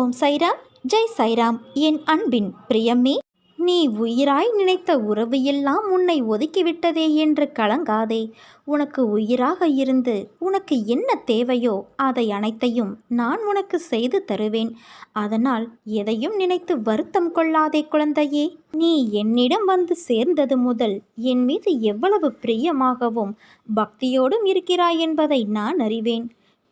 ஓம் சைராம் ஜெய் சைராம். என் அன்பின் பிரியமே நீ உயிராய் நினைத்த உறவு எல்லாம் உன்னை ஒதுக்கிவிட்டதே என்று கலங்காதே. உனக்கு உயிராக இருந்து உனக்கு என்ன தேவையோ அதை அனைத்தையும் நான் உனக்கு செய்து தருவேன். அதனால் எதையும் நினைத்து வருத்தம் கொள்ளாதே குழந்தையே. நீ என்னிடம் வந்து சேர்ந்தது முதல் என் மீது எவ்வளவு பிரியமாகவும் பக்தியோடும் இருக்கிறாய் என்பதை நான் அறிவேன்.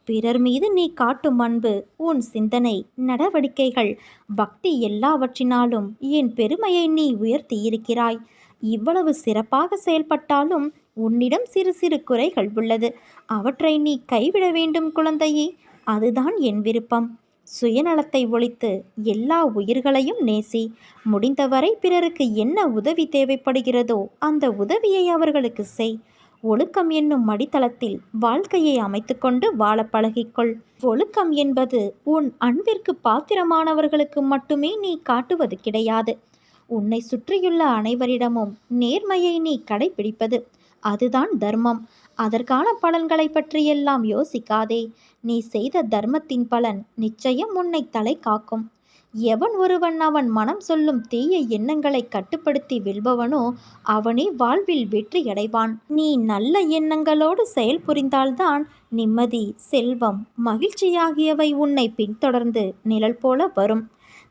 பிறர் மீது நீ காட்டும் அன்பு உன் சிந்தனை நடவடிக்கைகள் பக்தி எல்லாவற்றினாலும் என் பெருமையை நீ உயர்த்தியிருக்கிறாய். இவ்வளவு சிறப்பாக செயல்பட்டாலும் உன்னிடம் சிறு சிறு குறைகள் உள்ளது. அவற்றை நீ கைவிட வேண்டும் குழந்தையே அதுதான் என் விருப்பம். சுயநலத்தை ஒழித்து எல்லா உயிர்களையும் நேசி. முடிந்தவரை பிறருக்கு என்ன உதவி தேவைப்படுகிறதோ அந்த உதவியை அவர்களுக்கு செய். ஒழுக்கம் என்னும் மடித்தளத்தில் வாழ்க்கையை அமைத்துக்கொண்டு வாழ பழகிக்கொள். ஒழுக்கம் என்பது உன் அன்பிற்கு பாத்திரமானவர்களுக்கு மட்டுமே நீ காட்டுவது கிடையாது. உன்னை சுற்றியுள்ள அனைவரிடமும் நேர்மையை நீ கடைபிடிப்பது அதுதான் தர்மம். அதற்கான பலன்களை பற்றியெல்லாம் யோசிக்காதே. நீ செய்த தர்மத்தின் பலன் நிச்சயம் உன்னை தலை காக்கும். எவன் ஒருவன் அவன் மனம் சொல்லும் தீய எண்ணங்களை கட்டுப்படுத்தி வெல்பவனோ அவனே வாழ்வில் வெற்றியடைவான் நீ நல்ல எண்ணங்களோடு செயல் புரிந்தால்தான் நிம்மதி செல்வம் மகிழ்ச்சி ஆகியவை உன்னை பின்தொடர்ந்து நிழல் போல வரும்.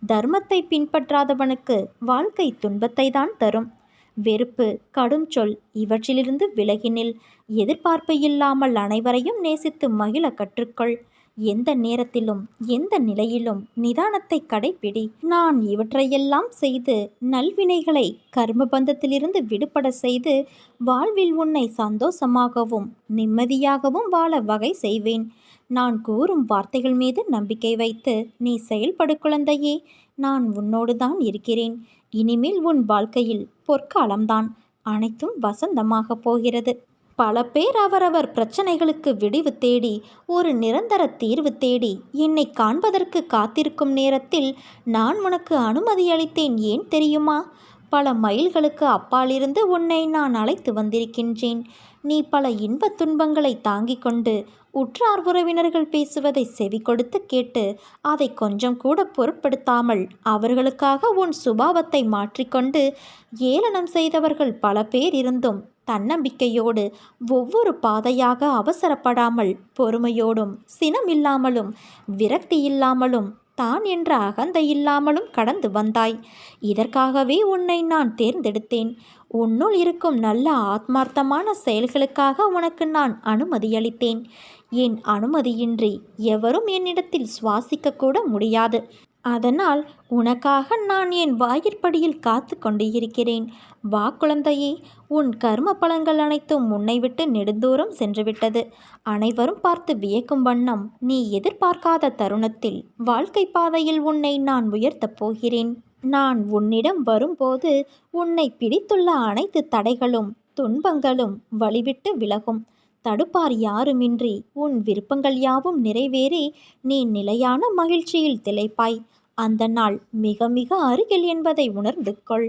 தர்மத்தை பின்பற்றாதவனுக்கு வாழ்க்கை துன்பத்தை தான் தரும். வெறுப்பு கடும் சொல் இவற்றிலிருந்து விலகினில் எதிர்பார்ப்பு இல்லாமல் அனைவரையும் நேசித்து மகிழ கற்றுக்கொள். எந்த நேரத்திலும் எந்த நிலையிலும் நிதானத்தை கடைபிடி நான் இவற்றையெல்லாம் செய்து நல்வினைகளை கர்மபந்தத்திலிருந்து விடுபட செய்து வாழ்வில் உன்னை சந்தோஷமாகவும் நிம்மதியாகவும் வாழ வகை செய்வேன். நான் கூறும் வார்த்தைகள் மீது நம்பிக்கை வைத்து நீ செயல்படு குழந்தையே நான் உன்னோடு தான் இருக்கிறேன். இனிமேல் உன் வாழ்க்கையில் பொற்காலம்தான். அனைத்தும் வசந்தமாக போகிறது. பல பேர் அவரவர் பிரச்சனைகளுக்கு விடிவு தேடி ஒரு நிரந்தர தீர்வு தேடி என்னை காண்பதற்கு காத்திருக்கும் நேரத்தில் நான் உனக்கு அனுமதி அளித்தேன் ஏன் தெரியுமா? பல மைல்களுக்கு அப்பாலிருந்து உன்னை நான் அழைத்து வந்திருக்கின்றேன். நீ பல இன்பத் துன்பங்களை தாங்கிக் கொண்டு உற்றார் உறவினர்கள் பேசுவதை செவி கொடுத்து கேட்டு அதை கொஞ்சம் கூட பொருட்படுத்தாமல் அவர்களுக்காக உன் சுபாவத்தை மாற்றிக்கொண்டு ஏளனம் செய்தவர்கள் பல பேர் இருந்தும் தன்னம்பிக்கையோடு ஒவ்வொரு பாதையாக அவசரப்படாமல் பொறுமையோடும் சினமில்லாமலும் விரக்தி இல்லாமலும் தான் என்ற அகந்தை இல்லாமலும் கடந்து வந்தாய். இதற்காகவே உன்னை நான் தேர்ந்தெடுத்தேன். உன்னுள் இருக்கும் நல்ல ஆத்மார்த்தமான செயல்களுக்காக உனக்கு நான் அனுமதியளித்தேன். என் அனுமதியின்றி எவரும் என்னிடத்தில் சுவாசிக்க கூட முடியாது. அதனால் உனக்காக நான் என் வாயிற்படியில் காத்து கொண்டு இருக்கிறேன். வா குழந்தையே உன் கர்ம பலன்கள் அனைத்தும் உன்னை விட்டு நெடுந்தூரம் சென்றுவிட்டது அனைவரும் பார்த்து வியக்கும் வண்ணம் நீ எதிர்பார்க்காத தருணத்தில் வாழ்க்கை பாதையில் உன்னை நான் உயர்த்தப் போகிறேன். நான் உன்னிடம் வரும்போது உன்னை பிடித்துள்ள அனைத்து தடைகளும் துன்பங்களும் வழிவிட்டு விலகும். தடுப்பார் யாருமின்றி. உன் விருப்பங்கள் யாவும் நிறைவேறி நீ நிலையான மகிழ்ச்சியில் திளைப்பாய். அந்த நாள் மிக மிக அருகில் என்பதை உணர்ந்து கொள்